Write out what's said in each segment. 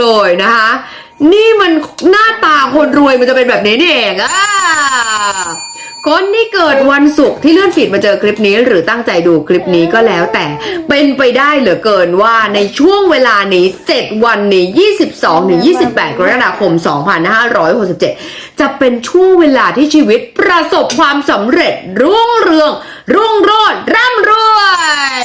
เลยนะคะ นี่มันหน้าตาคนรวยมันจะเป็นแบบนี้นี่เองอะคนที่เกิดวันศุกร์ที่เลื่อนฟีดมาเจอคลิปนี้ หรือตั้งใจดูคลิปนี้ก็แล้วแต่เป็นไปได้เหลือเกินว่าในช่วงเวลานี้ 7 วันนี้ 22 ถึง 28 กรกฎาคม 2567 จะเป็นช่วงเวลาที่ชีวิตประสบความสำเร็จรุ่งเรือง รุ่งโรจน์ร่ำรวย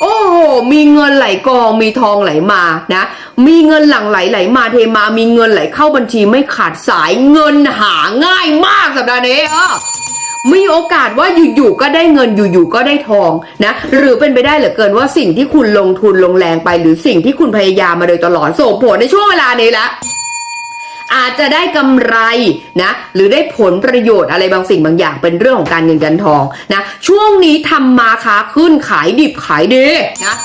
โอ้โห มีเงินไหลกองมีทองไหลมานะ มีเงินหลั่งไหลไหลมาเทมา มีเงินไหลเข้าบัญชีไม่ขาดสายเงินหาง่ายมากสัปดาห์นี้เออมีโอกาสว่าอยู่ๆก็ได้เงินอยู่ๆก็ได้ทองนะหรือเป็นไปได้เหลือเกินว่าสิ่งที่คุณลงทุนลงแรงไป หรือสิ่งที่คุณพยายามมาโดยตลอดส่งผลในช่วงเวลานี้ละอาจจะได้กำไรนะหรือได้ผลประโยชน์อะไรบางสิ่งบางอย่างเป็นเรื่องของการเงินการทองนะช่วงนี้ทำมาค้าขึ้นขายดิบขายดีนะ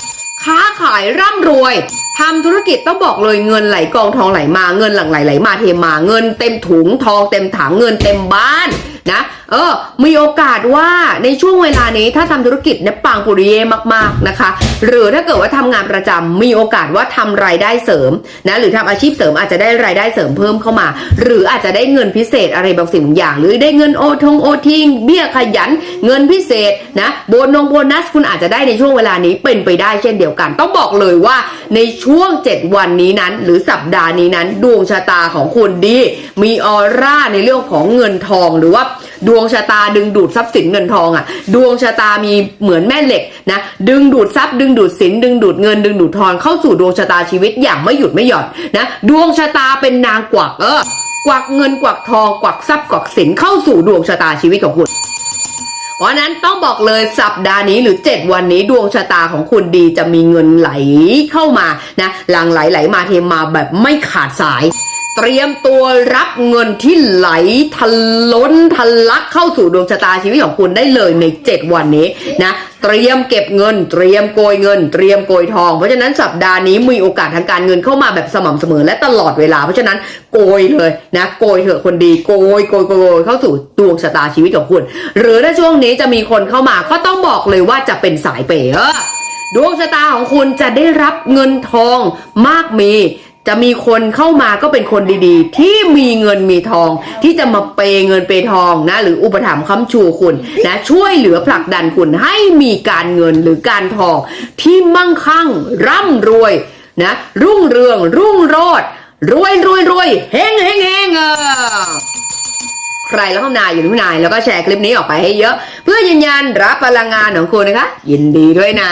ค้าขายร่ำรวย ทำธุรกิจต้องบอกเลยเงินไหลกองทองไหลมาเงินหลั่งไหลไหลมาเทมาเงินเต็มถุงทองเต็มถังเงินเต็มบ้าน นะเออมีโอกาสว่าในช่วงเวลานี้ถ้าทำธุรกิจเนี่ยปังปุริเย่มากๆนะคะ หรือถ้าเกิดว่าทำงานประจำมีโอกาสว่าทำรายได้เสริมนะหรือทำอาชีพเสริมอาจจะได้รายได้เสริมเพิ่มเข้ามา หรืออาจจะได้เงินพิเศษอะไรบางสิ่งบางอย่าง หรือได้เงินโอทงโอทิงเบี้ยขยัน เงินพิเศษนะโบนงโบนัสคุณอาจจะได้ในช่วงเวลานี้เป็นไปได้เช่นเดียวกัน ต้องบอกเลยว่าในช่วง 7 วันนี้นั้น หรือสัปดาห์นี้นั้นดวงชะตาของคุณดี มีออร่าในเรื่องของเงินทองหรือว่าดวงชะตาดึงดูดทรัพย์สินเงินทองอะ่ะ ดวงชะตามีเหมือนแม่เหล็กนะดึงดูดทรัพย์ดึงดูดสินดึงดูดเงินดึงดูดทองเข้าสู่ดวงชะตาชีวิตอย่างไม่หยุดไม่หย่อนนะดวงชะตาเป็นนางกวักเออกวักเงินกวักทองกวักทรัพย์กวักสินเข้าสู่ดวงชะตาชีวิตของคุณเพราะนั้นต้องบอกเลยสัปดาห์นี้หรือ 7 วันนี้ดวงชะตาของคุณดีจะมีเงินไหลเข้ามานะหลังไหลไหลมาเทมาแบบไม่ขาดสาย เตรียมตัวรับเงินที่ไหลทะล้นทะลักเข้าสู่ดวงชะตาชีวิตของคุณได้เลยใน 7 วันนี้นะเตรียมเก็บเงิน เตรียมโกยเงิน เตรียมโกยทองเพราะฉะนั้นสัปดาห์นี้มีโอกาสทางการเงินเข้ามาแบบสม่ำเสมอและตลอดเวลา เพราะฉะนั้นโกยเลยนะโกยเถอะคนดีโกยโกยโกยโกยเข้าสู่ดวงชะตาชีวิตของคุณ หรือถ้าช่วงนี้จะมีคนเข้ามาก็ต้องบอกเลยว่าจะเป็นสายเปย์เออดวงชะตาของคุณจะได้รับเงินทองมากมี จะมีคนเข้ามาก็เป็นคนดีๆ ที่มีเงินมีทอง ที่จะมาเปย์เงินเปย์ทองนะ หรืออุปถัมภ์ค้ำชูคุณนะช่วยเหลือผลักดันคุณให้มีการเงินหรือการทอง ที่มั่งคั่งร่ำรวยนะรุ่งเรืองรุ่งโรจน์รวยรวยรวยเฮงเฮงเฮงเออใครแล้วข้านายอยู่ที่นายแล้วก็แชร์คลิปนี้ออกไปให้เยอะ เพื่อยืนยันรับพลังงานของคุณนะคะ ยินดีด้วยนะ